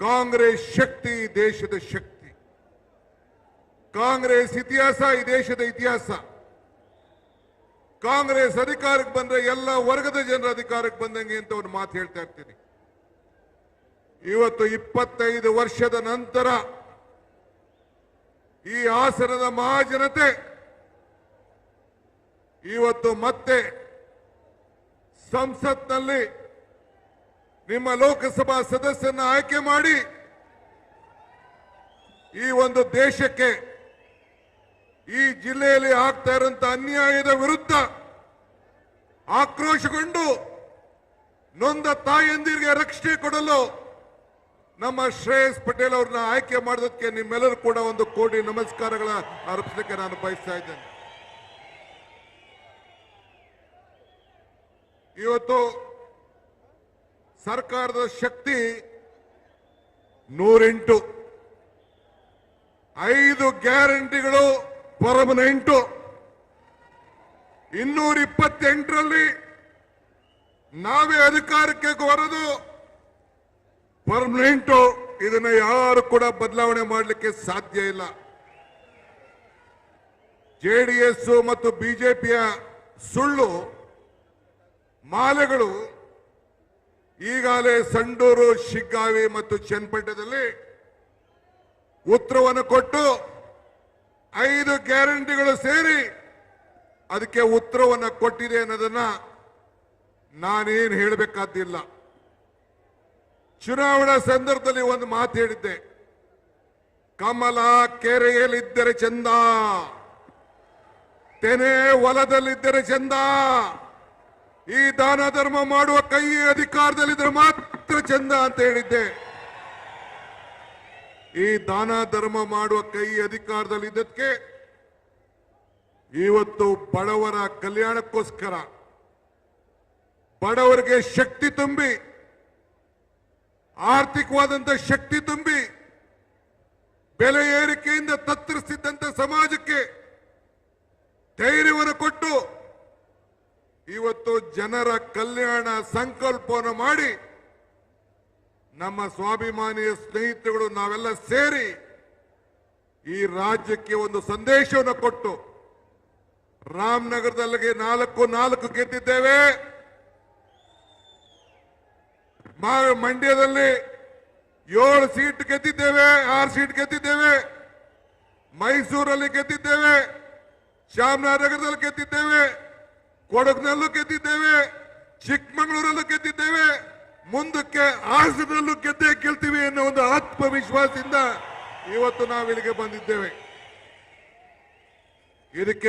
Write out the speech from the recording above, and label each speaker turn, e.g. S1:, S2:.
S1: ಕಾಂಗ್ರೆಸ್ ಶಕ್ತಿ ದೇಶದ ಶಕ್ತಿ. ಕಾಂಗ್ರೆಸ್ ಇತಿಹಾಸ ಈ ದೇಶದ ಇತಿಹಾಸ. ಕಾಂಗ್ರೆಸ್ ಅಧಿಕಾರಕ್ಕೆ ಬಂದ್ರೆ ಎಲ್ಲ ವರ್ಗದ ಜನರ ಅಧಿಕಾರಕ್ಕೆ ಬಂದಂಗೆ ಅಂತ ಒಂದು ಮಾತು ಹೇಳ್ತಾ ಇರ್ತೀನಿ. ಇವತ್ತು ಇಪ್ಪತ್ತೈದು ವರ್ಷದ ನಂತರ ಈ ಹಾಸನದ ಮಹಾಜನತೆ ಇವತ್ತು ಮತ್ತೆ ಸಂಸತ್ನಲ್ಲಿ ನಿಮ್ಮ ಲೋಕಸಭಾ ಸದಸ್ಯನ ಆಯ್ಕೆ ಮಾಡಿ ಈ ಒಂದು ದೇಶಕ್ಕೆ ಈ ಜಿಲ್ಲೆಯಲ್ಲಿ ಆಗ್ತಾ ಇರುವಂತ ಅನ್ಯಾಯದ ವಿರುದ್ಧ ಆಕ್ರೋಶಗೊಂಡು ನೊಂದ ತಾಯಂದಿರಿಗೆ ರಕ್ಷಣೆ ಕೊಡಲು ನಮ್ಮ ಶ್ರೇಯಸ್ ಪಟೇಲ್ ಅವ್ರನ್ನ ಆಯ್ಕೆ ಮಾಡೋದಕ್ಕೆ ನಿಮ್ಮೆಲ್ಲರೂ ಕೂಡ ಒಂದು ಕೋಟಿ ನಮಸ್ಕಾರಗಳ ಅರ್ಪಿಸಲಿಕ್ಕೆ ನಾನು ಬಯಸ್ತಾ ಇದ್ದೇನೆ. ಇವತ್ತು ಸರ್ಕಾರದ ಶಕ್ತಿ ನೂರೆಂಟು. ಐದು ಗ್ಯಾರಂಟಿಗಳು ಪರ್ಮನೆಂಟು. ಇನ್ನೂರ ಇಪ್ಪತ್ತೆಂಟರಲ್ಲಿ ನಾವೇ ಅಧಿಕಾರಕ್ಕೆ ಬರೋದು ಪರ್ಮನೆಂಟು. ಇದನ್ನ ಯಾರು ಕೂಡ ಬದಲಾವಣೆ ಮಾಡಲಿಕ್ಕೆ ಸಾಧ್ಯ ಇಲ್ಲ. ಜೆಡಿಎಸ್ ಮತ್ತು ಬಿಜೆಪಿಯ ಸುಳ್ಳು, ಮಾಲೆಗಳು ಈಗಾಗಲೇ ಸಂಡೂರು, ಶಿಗ್ಗಾವಿ ಮತ್ತು ಚನ್ನಪಟ್ಟಣದಲ್ಲಿ ಉತ್ತರವನ್ನು ಕೊಟ್ಟು ಐದು ಗ್ಯಾರಂಟಿಗಳು ಸೇರಿ ಅದಕ್ಕೆ ಉತ್ತರವನ್ನು ಕೊಟ್ಟಿದೆ ಅನ್ನೋದನ್ನ ನಾನೇನು ಹೇಳಬೇಕಾದಿಲ್ಲ ಚುನಾವಣಾ ಸಂದರ್ಭದಲ್ಲಿ ಒಂದು ಮಾತು ಹೇಳಿದ್ದೆ. ಕಮಲ ಕೆರೆಯಲ್ಲಿದ್ದರೆ ಚಂದ, ತೆನೆ ಹೊಲದಲ್ಲಿದ್ದರೆ ಚಂದ ಈ ದಾನ ಧರ್ಮ ಮಾಡುವ ಕೈ ಅಧಿಕಾರದಲ್ಲಿದ್ದರೆ ಮಾತ್ರ ಚಂದ ಅಂತ ಹೇಳಿದ್ದೆ. ಈ ದಾನ ಧರ್ಮ ಮಾಡುವ ಕೈ ಅಧಿಕಾರದಲ್ಲಿದ್ದಕ್ಕೆ ಇವತ್ತು ಬಡವರ ಕಲ್ಯಾಣಕ್ಕೋಸ್ಕರ ಬಡವರಿಗೆ ಶಕ್ತಿ ತುಂಬಿ, ಆರ್ಥಿಕವಾದಂತ ಶಕ್ತಿ ತುಂಬಿ, ಬೆಲೆ ಏರಿಕೆಯಿಂದ ತತ್ತರಿಸಿದ್ದಂತ ಸಮಾಜಕ್ಕೆ ಧೈರ್ಯವನ್ನು ಕೊಟ್ಟು ಇವತ್ತು ಜನರ ಕಲ್ಯಾಣ ಸಂಕಲ್ಪವನ್ನು ಮಾಡಿ ನಮ್ಮ ಸ್ವಾಭಿಮಾನಿಯ ಸ್ನೇಹಿತರುಗಳು ನಾವೆಲ್ಲ ಸೇರಿ ಈ ರಾಜ್ಯಕ್ಕೆ ಒಂದು ಸಂದೇಶವನ್ನು ಕೊಟ್ಟು ರಾಮನಗರದಲ್ಲಿಗೆ ನಾಲ್ಕು ನಾಲ್ಕು ಗೆದ್ದಿದ್ದೇವೆ. ಮಂಡ್ಯದಲ್ಲಿ ಏಳು ಸೀಟ್ ಗೆದ್ದಿದ್ದೇವೆ, ಆರು ಸೀಟ್ ಗೆದ್ದಿದ್ದೇವೆ. ಮೈಸೂರಲ್ಲಿ ಗೆದ್ದಿದ್ದೇವೆ ಶ್ಯಾಮನಗರದಲ್ಲಿ ಗೆದ್ದಿದ್ದೇವೆ. ಕೊಡಗಿನಲ್ಲೂ ಗೆದ್ದಿದ್ದೇವೆ, ಚಿಕ್ಕಮಗಳೂರಲ್ಲೂ ಗೆದ್ದಿದ್ದೇವೆ, ಮುಂದಕ್ಕೆ ಹಾಸನಲ್ಲೂ ಗೆದ್ದೇ ಗೆಲ್ತೀವಿ ಅನ್ನೋ ಒಂದು ಆತ್ಮವಿಶ್ವಾಸದಿಂದ ಇವತ್ತು ನಾವು ಇಲ್ಲಿಗೆ ಬಂದಿದ್ದೇವೆ. ಇದಕ್ಕೆ